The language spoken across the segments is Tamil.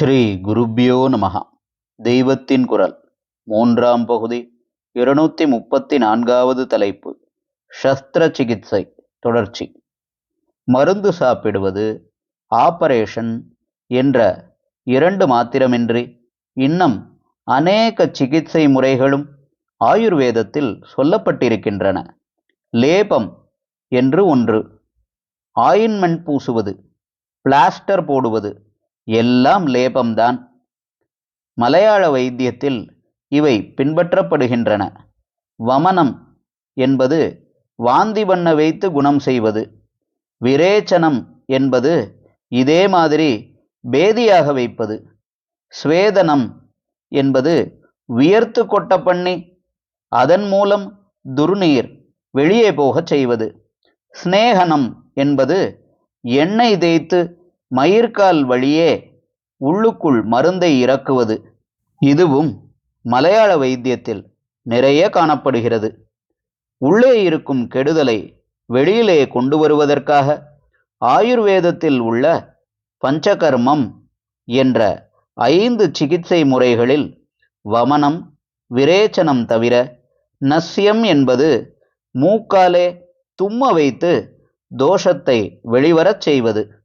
ஸ்ரீ குருப்யோ நமகா தெய்வத்தின் குரல். மூன்றாம் பகுதி. இருநூத்தி முப்பத்தி நான்காவது தலைப்பு. சஸ்திர சிகிச்சை. தொடர்ச்சி. மருந்து சாப்பிடுவது ஆபரேஷன் என்ற இரண்டு மாத்திரமின்றி இன்னும் அநேக சிகிச்சை முறைகளும் ஆயுர்வேதத்தில் சொல்லப்பட்டிருக்கின்றன. லேபம் என்று ஒன்று. ஆயின்மெண்ட் பூசுவது. பிளாஸ்டர் போடுவது. எல்லாம் லேபம்தான். மலையாள வைத்தியத்தில் இவை பின்பற்றப்படுகின்றன. வமனம் என்பது வாந்தி பண்ண வைத்து குணம் செய்வது. விரேச்சனம் என்பது இதே மாதிரி பேதியாக வைப்பது. ஸ்வேதனம் என்பது வியர்த்து கொட்ட பண்ணி அதன் மூலம் துர்நீர் வெளியே போகச் செய்வது. ஸ்நேகனம் என்பது எண்ணெய் தேய்த்து மயிர்கால் வழியே உள்ளுக்குள் மருந்தை இறக்குவது இதுவும் மலையாள வைத்தியத்தில் நிறைய காணப்படுகிறது. உள்ளே இருக்கும் கெடுதலை வெளியிலே கொண்டு வருவதற்காக ஆயுர்வேதத்தில் உள்ள பஞ்சகர்மம் என்ற ஐந்து சிகிச்சை முறைகளில் வமனம் விரேச்சனம் தவிர நஸ்யம் என்பது மூக்காலே தும்ம வைத்து தோஷத்தை வெளிவரச் செய்வது.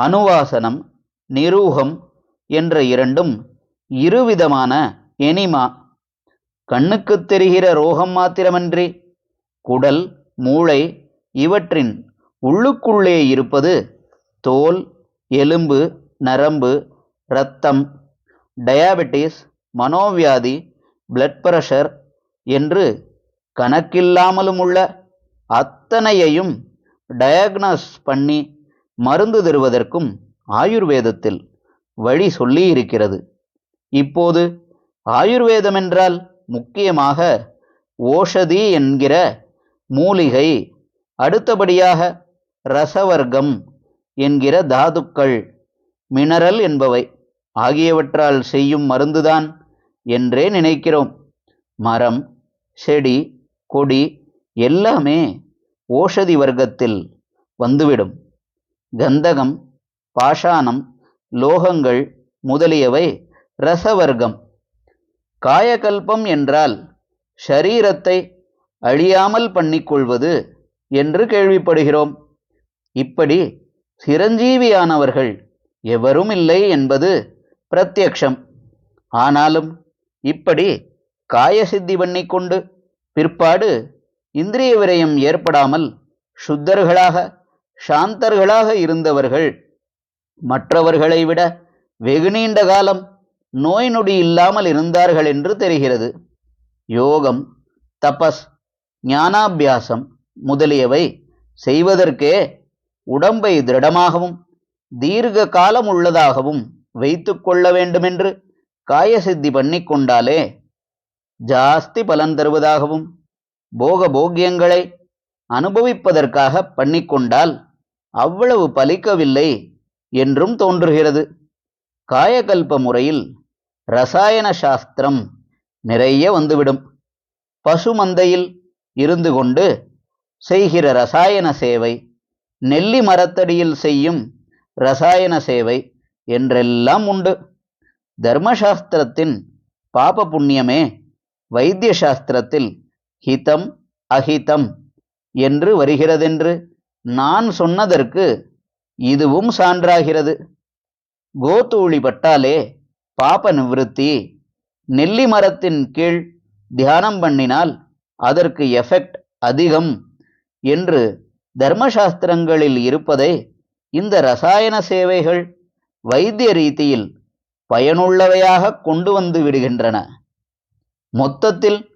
அனுவாசனம் நிரூகம் என்ற இரண்டும் இருவிதமான எனிமா. கண்ணுக்குத் தெரிகிற ரோகம் மாத்திரமன்றி குடல் மூளை இவற்றின் உள்ளுக்குள்ளே இருப்பது தோல் எலும்பு நரம்பு இரத்தம் டயாபெட்டிஸ் மனோவியாதி பிளட் பிரஷர் என்று கணக்கில்லாமலும் உள்ள அத்தனையையும் டயக்னாஸ் பண்ணி மருந்து தருவதற்கும் ஆயுர்வேதத்தில் வழி சொல்லி இருக்கிறது இப்போது ஆயுர்வேதம் என்றால் முக்கியமாக ஓஷதி என்கிற மூலிகை அடுத்தபடியாக ரசவர்க்கம் என்கிற தாதுக்கள் மினரல் என்பவை ஆகியவற்றால் செய்யும் மருந்துதான் என்றே நினைக்கிறோம். மரம் செடி கொடி எல்லாமே ஓஷதி வர்க்கத்தில் வந்துவிடும். கந்தகம் பாஷாணம் லோகங்கள் முதலியவை ரசவர்க்கம். காயகல்பம் என்றால் ஷரீரத்தை அழியாமல் பண்ணிக்கொள்வது என்று கேள்விப்படுகிறோம். இப்படி சிரஞ்சீவியானவர்கள் எவரும் இல்லை என்பது பிரத்யக்ஷம். ஆனாலும் இப்படி காயசித்தி பண்ணிக்கொண்டு பிற்பாடு இந்திரிய விரயம் ஏற்படாமல் சுத்தர்களாக சாந்தர்களாக இருந்தவர்கள் மற்றவர்களை விட வெகு நீண்ட காலம் நோய் நொடி இல்லாமல் இருந்தார்கள் என்று தெரிகிறது. யோகம் தபஸ் ஞானாபியாசம் முதலியவை செய்வதற்கே உடம்பை திருடமாகவும் தீர்க்க காலம் உள்ளதாகவும் வைத்து கொள்ள வேண்டுமென்று காயசித்தி பண்ணிக்கொண்டாலே ஜாஸ்தி பலன் தருவதாகவும் போக போக்கியங்களை அனுபவிப்பதற்காக பண்ணிக்கொண்டால் அவ்வளவு பலிக்கவில்லை என்றும் தோன்றுகிறது. காயகல்ப முறையில் ரசாயன சாஸ்திரம் நிறைய வந்துவிடும். பசுமந்தையில் இருந்து கொண்டு செய்கிற ரசாயன சேவை நெல்லி மரத்தடியில் செய்யும் ரசாயன சேவை என்றெல்லாம் உண்டு. தர்மசாஸ்திரத்தின் பாப புண்ணியமே வைத்திய சாஸ்திரத்தில் ஹிதம் அஹிதம் என்று வருகிறதென்று நான் சொன்னதற்கு இதுவும் சான்றாகிறது. கோத்தூளி பட்டாலே பாப நிவிருத்தி. நெல்லி மரத்தின் கீழ் தியானம் பண்ணினால் அதற்கு எஃபெக்ட் அதிகம் என்று தர்மசாஸ்திரங்களில் இருப்பதை இந்த ரசாயன சேவைகள் வைத்திய ரீதியில் பயனுள்ளவையாக கொண்டு வந்து விடுகின்றன. மொத்தத்தில்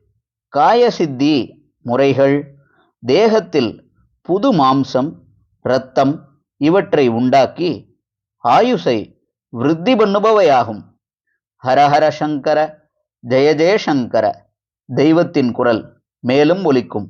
காயசித்தி முறைகள் தேகத்தில் புது மாம்சம் இரத்தம் இவற்றை உண்டாக்கி ஆயுசை விருத்தி பண்ணுபவையாகும். ஹரஹர சங்கர ஜெய ஜெயசங்கர தெய்வத்தின் குரல் மேலும் ஒலிக்கும்.